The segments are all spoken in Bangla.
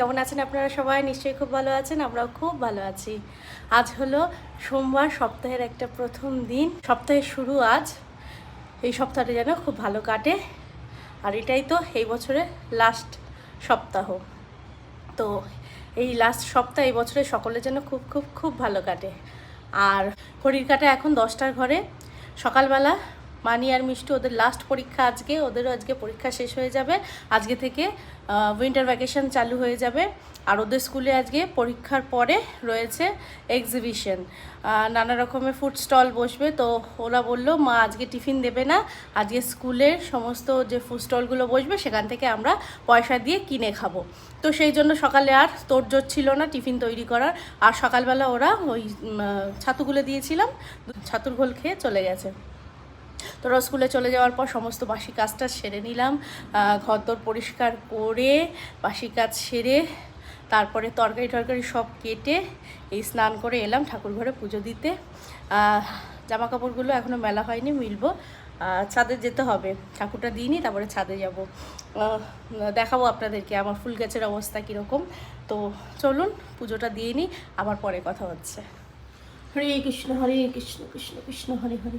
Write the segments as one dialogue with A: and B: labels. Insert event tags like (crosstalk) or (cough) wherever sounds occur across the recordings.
A: কেমন আছেন আপনারা সবাই? নিশ্চয়ই খুব ভালো আছেন, আমরাও খুব ভালো আছি। আজ হলো সোমবার, সপ্তাহের একটা প্রথম দিন। সপ্তাহের শুরু আজ। এই সপ্তাহটা যেন খুব ভালো কাটে। আর এটাই তো এই বছরের লাস্ট সপ্তাহ। তো এই লাস্ট সপ্তাহ, এই বছরে সকলের জন্য খুব খুব খুব ভালো কাটে। আর ঘড়ির কাটা এখন দশটার ঘরে। সকালবেলা মানি আর মিষ্টি ওদের লাস্ট পরীক্ষা আজকে, ওদেরও আজকে পরীক্ষা শেষ হয়ে যাবে। আজকে থেকে উইন্টার ভ্যাকেশন চালু হয়ে যাবে। আর ওদের স্কুলে আজকে পরীক্ষার পরে রয়েছে এক্সিবিশন নানা রকমের ফুড স্টল বসবে, তো ওরা বলল, মা, আজকে টিফিন দেবে না। আজকে স্কুলের সমস্ত যে ফুড স্টলগুলো বসবে, সেখান থেকে আমরা পয়সা দিয়ে কিনে খাব। তো সেই জন্য সকালে আর তোড়জোড় ছিল না টিফিন তৈরি করার। আর সকালবেলা ওরা ওই ছাতুগুলো দিয়েছিলাম, ছাতুর ঘোল খেয়ে চলে গেছে। তোরা স্কুলে চলে যাওয়ার পর সমস্ত বাসি কাজটা সেরে নিলাম ঘরদোর পরিষ্কার করে বাসি কাজ সেরে তারপরে তরকারি টরকারি সব কেটে এই স্নান করে এলাম ঠাকুর ঘরে পুজো দিতে। জামা কাপড়গুলো এখনও মেলা হয়নি, মিলবো। ছাদে যেতে হবে। ঠাকুরটা দিইনি, তারপরে ছাদে যাব। দেখাবো আপনাদেরকে আমার ফুল গাছের অবস্থা কীরকম। তো চলুন, পুজোটা দিয়ে নিই, আবার পরে কথা হচ্ছে। হরে কৃষ্ণ হরে কৃষ্ণ কৃষ্ণ কৃষ্ণ, হরে হরে।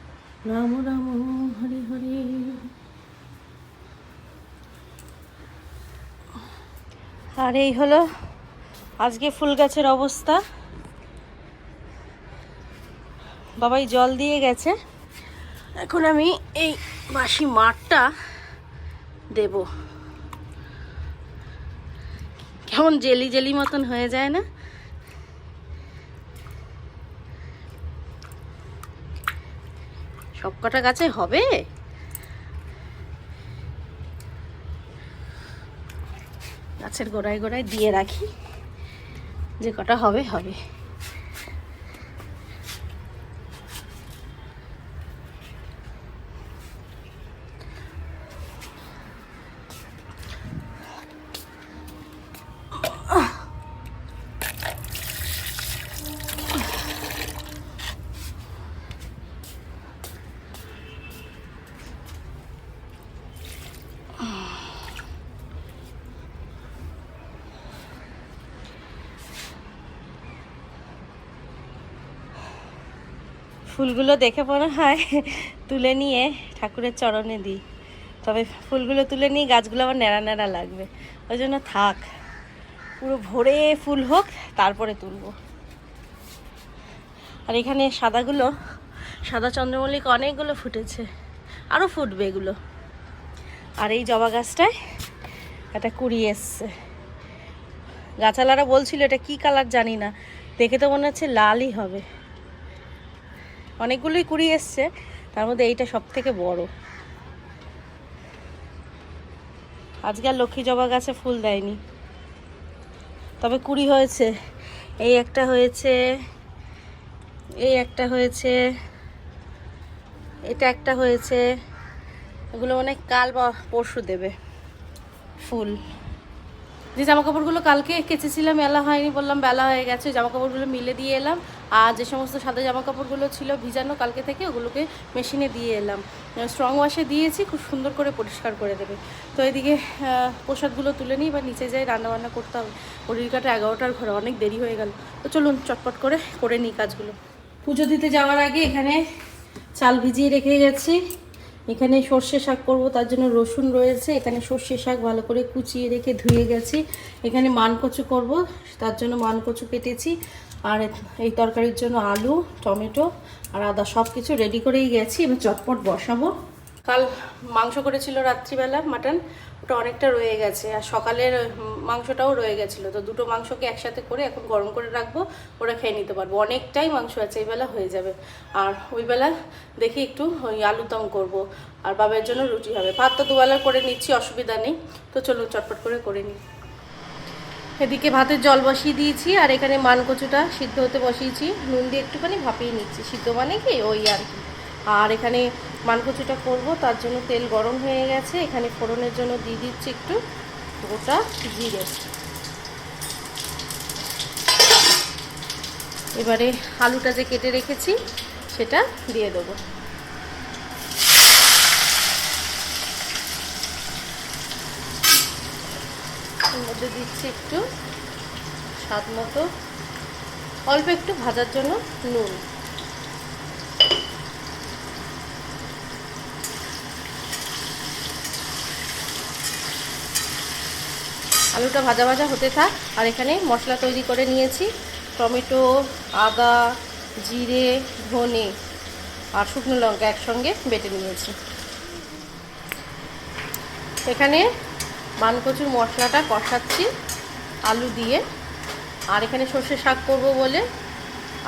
A: রাম রাম, হরে হরে। আর এই হলো আজকে ফুল গাছের অবস্থা। বাবাই জল দিয়ে গেছে। এখন আমি এই বাসি মাঠটা দেব। কেমন জেলি জেলি মতন হয়ে যায় না? সব কটা গাছে হবে? গাছের গোড়ায় গোড়ায় দিয়ে রাখি। যে কটা হবে হবে। ফুলগুলো দেখে মনে হয় তুলে নিয়ে ঠাকুরের চরণে দিই। তবে ফুলগুলো তুলে নিয়ে গাছগুলো আবার ন্যাড়া ন্যাড়া লাগবে। ওই জন্য থাক। পুরো ভরে ফুল হোক, তারপরে তুলবো। আর এখানে সাদাগুলো, সাদা চন্দ্রমল্লিক অনেকগুলো ফুটেছে। আরও ফুটবে এগুলো। আর এই জবা গাছটায় একটা কুড়ি এসছে। গাছালারা বলছিল, এটা কি কালার জানি না। দেখে তো মনে হচ্ছে লালই হবে। অনেকগুলোই কুড়ি এসছে। তার মধ্যে এইটা সব থেকে বড়। আজকে আর লক্ষ্মী জবা গাছে ফুল দেয়নি। তবে কুড়ি হয়েছে। এই একটা হয়েছে, এই একটা হয়েছে, এটা একটা হয়েছে। এগুলো মানে কাল বা পরশু দেবে ফুল। যে জামা কাপড়গুলো কালকে কেচেছিলাম, মেলা হয়নি বললাম, বেলা হয়ে গেছে জামা কাপড়গুলো মিলে দিয়ে এলাম। আর যে সমস্ত সাদা জামা কাপড়গুলো ছিল ভিজানো কালকে থেকে ওগুলোকে মেশিনে দিয়ে এলাম। স্ট্রং ওয়াশে দিয়েছি, খুব সুন্দর করে পরিষ্কার করে দেবে। তো এদিকে প্রসাদগুলো তুলে নিই বা নিচে যাই রান্না বান্না করতে হবে। ঘড়ির কাটা এগারোটার ঘরে, অনেক দেরি হয়ে গেল। তো চলুন, চটপট করে করে নিই কাজগুলো। পুজো দিতে যাওয়ার আগে এখানে চাল ভিজিয়ে রেখে গেছি। এখানে সর্ষে শাক করব, তার জন্য রসুন রয়েছে। এখানে সর্ষে শাক ভালো করে কুচিয়ে রেখে ধুয়ে গেছি। এখানে মানকচু করব, তার জন্য মানকচু কেটেছি। আর এই তরকারির জন্য আলু, টমেটো আর আদা সব কিছু রেডি করেই গেছি। এবার চটপট বসাবো। কাল মাংস করেছিল রাত্রিবেলা, মাটন। ওটা অনেকটা রয়ে গেছে। আর সকালের মাংসটাও রয়ে গেছিল। তো দুটো মাংসকে একসাথে করে এখন গরম করে রাখব। ওরা খেয়ে নিতে পারব। অনেকটাই মাংস আছে, এই বেলা হয়ে যাবে। আর ওই বেলা দেখি একটু ওই আলু দম করব। আর বাবার জন্য রুটি হবে। ভাত তো দুবেলা করে নিচ্ছি, অসুবিধা নেই। তো চলুন চটপট করে করে নিই। এদিকে ভাতের জল বসিয়ে দিয়েছি, আর এখানে মান কচুটা সিদ্ধ হতে বসিয়েছি। নুন দিয়ে একটুখানি ভাপিয়ে নিচ্ছি। সিদ্ধ মানে কি? ওই আর কি। আর এখানে মান কচুটা করব, তার জন্য তেল গরম হয়ে গেছে। এখানে ফোড়নের জন্য দিয়ে দিচ্ছি একটু গোটা জিরে। এবারে আলুটা যে কেটে রেখেছি, সেটা দিয়ে দেবো এর মধ্যে দিচ্ছি একটু স্বাদ মতো। অল্প একটু ভাজার জন্য নুন। আলুটা ভাজা ভাজা হতে থাক, আর এখানে মশলা তৈরি করে নিয়েছি। টমেটো, আদা, জিরে, ধনে আর শুকনো লঙ্কা একসঙ্গে বেটে নিয়েছি। এখানে মানকচুর মশলাটা কষাচ্ছি, আলু দিয়ে। আর এখানে সর্ষে শাক করব বলে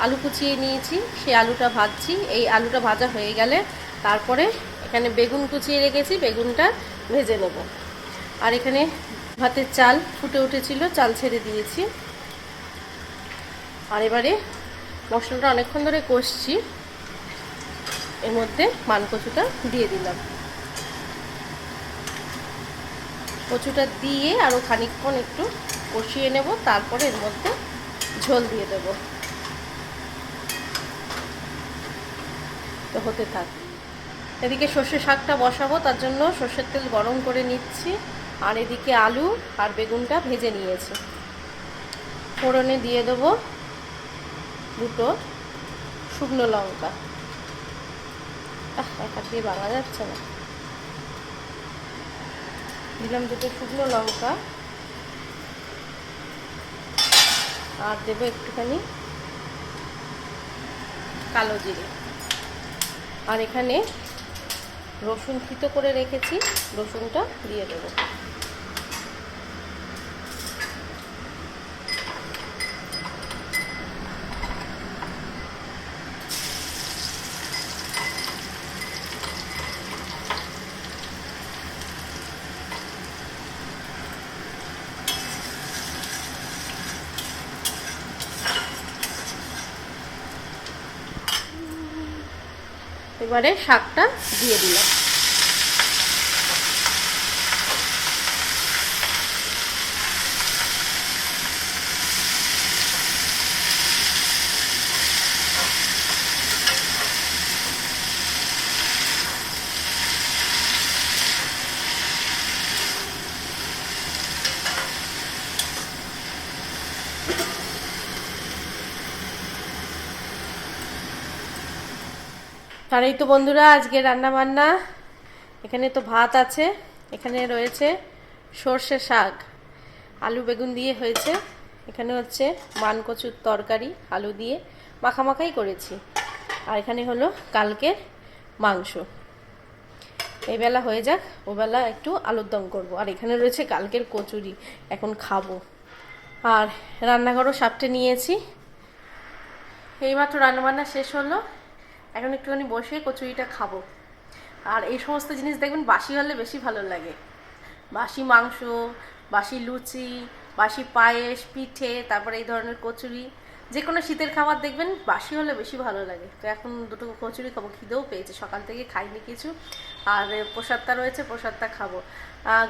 A: আলু কুচিয়ে নিয়েছি সেই আলুটা ভাজছি। এই আলুটা ভাজা হয়ে গেলে তারপরে এখানে বেগুন কুচিয়ে রেখেছি, বেগুনটা ভেজে নেব। আর এখানে ভাতের চাল ফুটে উঠেছিল, চাল ছেড়ে দিয়েছি। আর এবারে মশলাটা অনেকক্ষণ ধরে কষছি, এর মধ্যে মানকচুটা দিয়ে দিলাম। কচুটা দিয়ে আরও খানিকক্ষণ একটু কষিয়ে নেব, তারপরে এর মধ্যে ঝোল দিয়ে দেব। তো হতে থাক। এদিকে সর্ষে শাকটা বসাবো, তার জন্য সর্ষের তেল গরম করে নিচ্ছি। আর এদিকে আলু আর বেগুনটা ভেজে নিয়েছি। ফোড়নে দিয়ে দেবো দুটো শুকনো লঙ্কা। এক দিয়ে বাঙা যাচ্ছে না। দিলাম দুটো শুকনো লঙ্কা। আর দেবো একটুখানি কালো জিরে। আর এখানে রসুন ফিতো করে রেখেছি, রসুনটা দিয়ে দেবো। এবারে শাকটা দিয়ে দিলাম। আর এই তো বন্ধুরা, আজকে রান্না বান্না এখানে তো ভাত আছে, এখানে রয়েছে সর্ষে শাক, আলু বেগুন দিয়ে হয়েছে। এখানে হচ্ছে মান কচুর তরকারি, আলু দিয়ে মাখামাখাই করেছি। আর এখানে হলো কালকের মাংস। এই বেলা হয়ে যাক, ওবেলা একটু আলুর দম করব। আর এখানে রয়েছে কালকের কচুরি, এখন খাব। আর রান্নাঘরও সাপটে নিয়েছি। এইমাত্র রান্নাবান্না শেষ হলো। এখন একটুখানি বসে কচুরিটা খাব। আর এই সমস্ত জিনিস দেখবেন বাসি হলে বেশি ভালো লাগে। বাসি মাংস, বাসি লুচি, বাসি পায়েস, পিঠে, তারপরে এই ধরনের কচুরি। যে কোনো শীতের খাবার দেখবেন বাসি হলে বেশি ভালো লাগে। তো এখন দুটো কচুরি খাব, খিদেও পেয়েছে, সকাল থেকে খাইনি কিছু। আর প্রসাদটা রয়েছে, প্রসাদটা খাব।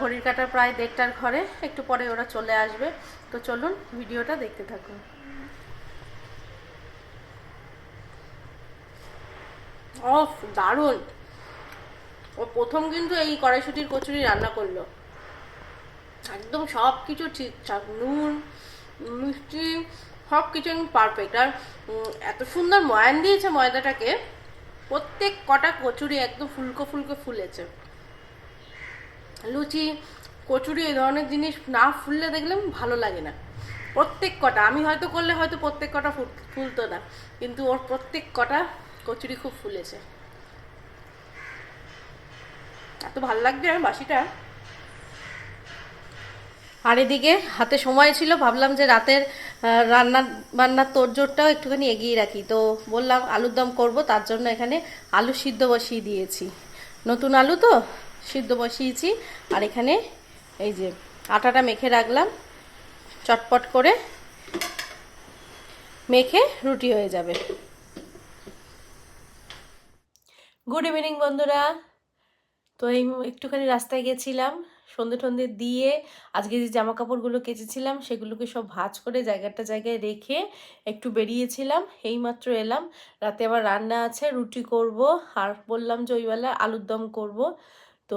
A: ঘড়ির কাটা প্রায় দেড়টার ঘরে, একটু পরে ওরা চলে আসবে। তো চলুন, ভিডিওটা দেখতে থাকুন। ও দারুণ। ও প্রথম কিন্তু এই কড়াইশুটির কচুরি রান্না করল। একদম সব কিছু ঠিকঠাক নুন, মিষ্টি সব কিছু পারফেক্ট আর এত সুন্দর ময়ান দিয়েছে ময়দাটাকে, প্রত্যেক কটা কচুরি একদম ফুলকো ফুলকো ফুলেছে। লুচি, কচুরি এই ধরনের জিনিস না ফুললে দেখলাম ভালো লাগে না। প্রত্যেক কটা, আমি হয়তো করলে হয়তো প্রত্যেক কটা ফুলতো না, কিন্তু ওর প্রত্যেক কটা কচুরি খুব ফুলেছে। এত ভালো লাগবে আর বাসিটা? আর এদিকে হাতে সময় ছিল, ভাবলাম যে রাতের রান্না, বান্নার তোড়জোড়টাও একটুখানি এগিয়ে রাখি। তো বললাম আলুর দম করব, তার জন্য এখানে আলু সিদ্ধ বসিয়ে দিয়েছি। নতুন আলু তো, সিদ্ধ বসিয়েছি। আর এখানে এই যে আটাটা মেখে রাখলাম, চটপট করে মেখে রুটি হয়ে যাবে। গুড ইভিনিং বন্ধুরা। তো এই একটুখানি রাস্তায় গেছিলাম, সন্ধে টন্ধে দিয়ে আজকে যে জামা কাপড়গুলো কেচেছিলাম, সেগুলোকে সব ভাজ করে জায়গাটা জায়গায় রেখে একটু বেরিয়েছিলাম। এইমাত্র এলাম। রাতে আবার রান্না আছে, রুটি করব, আর বললাম যে ওইবেলা আলুর দম করব। তো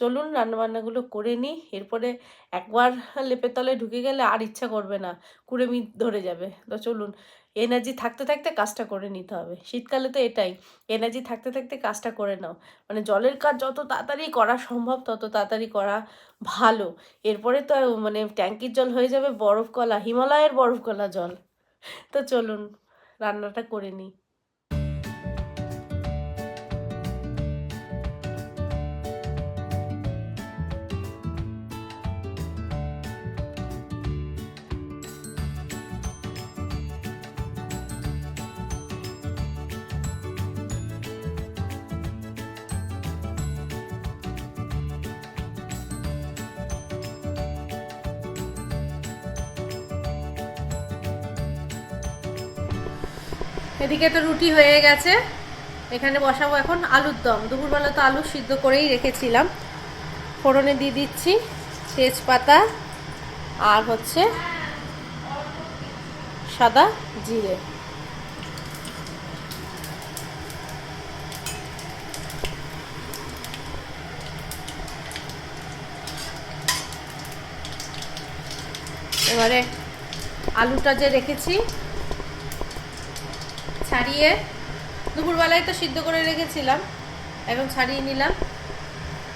A: চলুন রান্নাবান্নাগুলো করে নিই। এরপরে একবার লেপের তলায় ঢুকে গেলে আর ইচ্ছা করবে না কুড়েমি ধরে যাবে। তো চলুন এনার্জি থাকতে থাকতে কাজটা করে নিতে হবে। শীতকালে তো এটাই এনার্জি থাকতে থাকতে কাজটা করে নাও। মানে জলের কাজ যত তাড়াতাড়ি করা সম্ভব, তত তাড়াতাড়ি করা ভালো। এরপরে তো মানে ট্যাঙ্কির জল হয়ে যাবে বরফ কলা হিমালয়ের বরফ কলা জল। তো চলুন, রান্নাটা করে নিই। এদিকে তো রুটি হয়ে গেছে। এখানে বসাবো এখন আলুর দম। দুপুরবেলা তো আলু সিদ্ধ করেই রেখেছিলাম। ফোড়নে দিয়ে দিচ্ছি তেজপাতা আর হচ্ছে সাদা জিরে। এবারে আলুটা যে রেখেছি ছাড়িয়ে দুপুরবেলায় তো সিদ্ধ করে রেখেছিলাম, এখন ছাড়িয়ে নিলাম।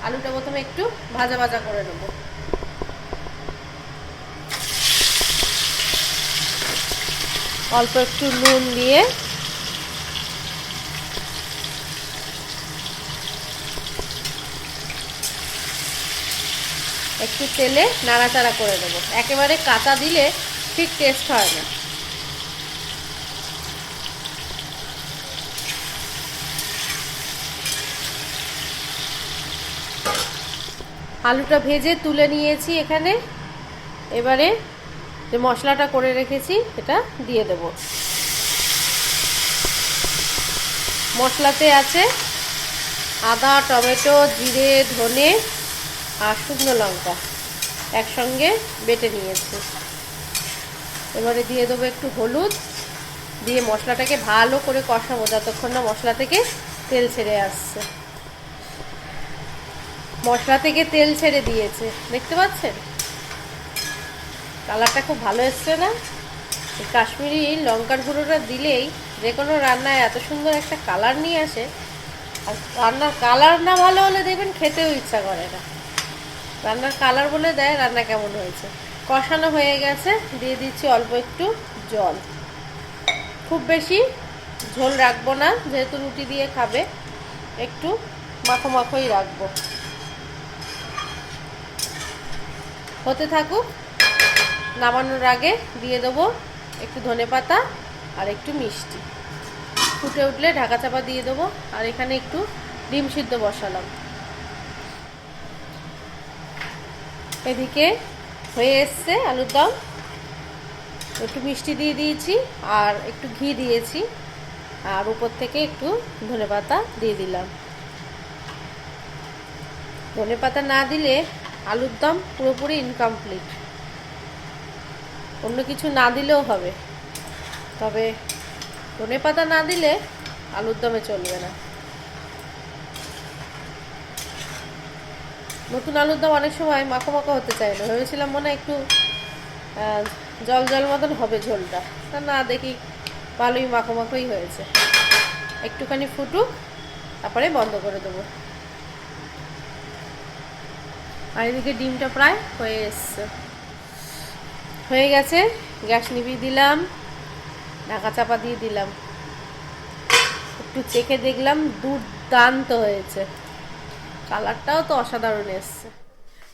A: আলুটা প্রথমে একটু ভাজা ভাজা করে নেব। অল্প একটু নুন দিয়ে একটু তেলে নাড়াচাড়া করে দেবো একেবারে কাঁচা দিলে ঠিক টেস্ট হয় না। আলুটা ভেজে তুলে নিয়েছি এখানে। এবারে যে মশলাটা করে রেখেছি, এটা দিয়ে দেব। মশলাতে আছে আদা, টমেটো, জিরে, ধনে আর শুকনো লঙ্কা একসঙ্গে বেটে নিয়েছি। এবারে দিয়ে দেবো একটু হলুদ। দিয়ে মশলাটাকে ভালো করে কষাবো, যতক্ষণ না মশলা থেকে তেল ছেড়ে আসছে। মশলা থেকে তেল ছেড়ে দিয়েছে। দেখতে পাচ্ছেন? কালারটা খুব ভালো এসছে না? কাশ্মীরি লঙ্কার গুঁড়োটা দিলেই যে কোনো রান্নায় এত সুন্দর একটা কালার নিয়ে আসে। আর রান্নার কালার না ভালো হলে দেখবেন খেতেও ইচ্ছা করে না। রান্নার কালার বলে দেয় রান্না কেমন হয়েছে। কষানো হয়ে গেছে, দিয়ে দিচ্ছি অল্প একটু জল। খুব বেশি ঝোল রাখব না, যেহেতু রুটি দিয়ে খাবে, একটু মাখো মাখোই রাখব। হতে থাকুক, নামানোর আগে দিয়ে দেবো একটু ধনে পাতা আর একটু মিষ্টি। ফুটে উঠলে ঢাকা চাপা দিয়ে দেবো আর এখানে একটু ডিম সিদ্ধ বসালাম। এদিকে হয়ে এসছে আলুর দম। একটু মিষ্টি দিয়ে দিয়েছি আর একটু ঘি দিয়েছি আর উপর থেকে একটু ধনে পাতা দিয়ে দিলাম। ধনে পাতা না দিলে আলুর দম পুরোপুরি ইনকমপ্লিট অন্য কিছু না দিলেও হবে। তবে ধনে পাতা না দিলে আলুর দমে চলবে না। নতুন আলুর দম অনেক সময় মাখো মাখো হতে চায় না। ভেবেছিলাম মনে একটু জল জল মতন হবে ঝোলটা। না, দেখি ভালোই মাখো মাখোই হয়েছে। একটুখানি ফুটুক, তারপরে বন্ধ করে দেবো। আর এদিকে ডিমটা প্রায় হয়ে এসছে। হয়ে গেছে, গ্যাস নিভিয়ে দিলাম, ঢাকা চাপা দিয়ে দিলাম। একটু চেখে দেখলাম দুর্দান্ত হয়েছে। কালারটাও তো অসাধারণ এসছে।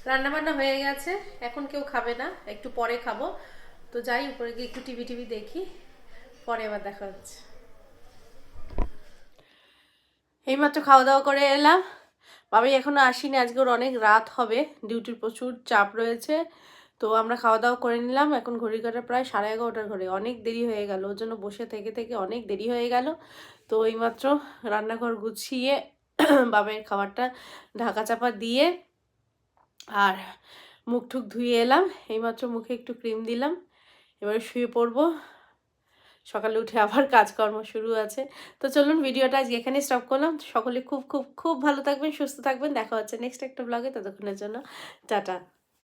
A: রান্নাবান্না হয়ে গেছে, এখন কেউ খাবে না, একটু পরে খাব। তো যাই, উপরে গিয়ে একটু টিভি টিভি দেখি, পরে আবার দেখা হচ্ছে। এইমাত্র খাওয়া দাওয়া করে এলাম। বাবাই এখনও আসিনি, আজকে ওর অনেক রাত হবে, ডিউটির প্রচুর চাপ রয়েছে, তো আমরা খাওয়া দাওয়া করে নিলাম, এখন ঘড়ির কাটা প্রায় সাড়ে এগারোটার ঘরে অনেক দেরি হয়ে গেল, ওর জন্য বসে থেকে থেকে অনেক দেরি হয়ে গেল, তো এইমাত্র রান্নাঘর গুছিয়ে (clears throat) বাবের খাবারটা ঢাকা চাপা দিয়ে আর মুখ টুক ধুয়ে এলাম, এইমাত্র মুখে একটু ক্রিম দিলাম, এবারে শুয়ে পড়ব সকালে উঠে আবার কাজকর্ম শুরু আছে। তো চলুন ভিডিওটা আজকে এখানে স্টপ করলাম। সকলে খুব খুব খুব ভালো থাকবেন, সুস্থ থাকবেন। দেখা হচ্ছে নেক্সট একটা ব্লগে ততক্ষণের জন্য টাটা।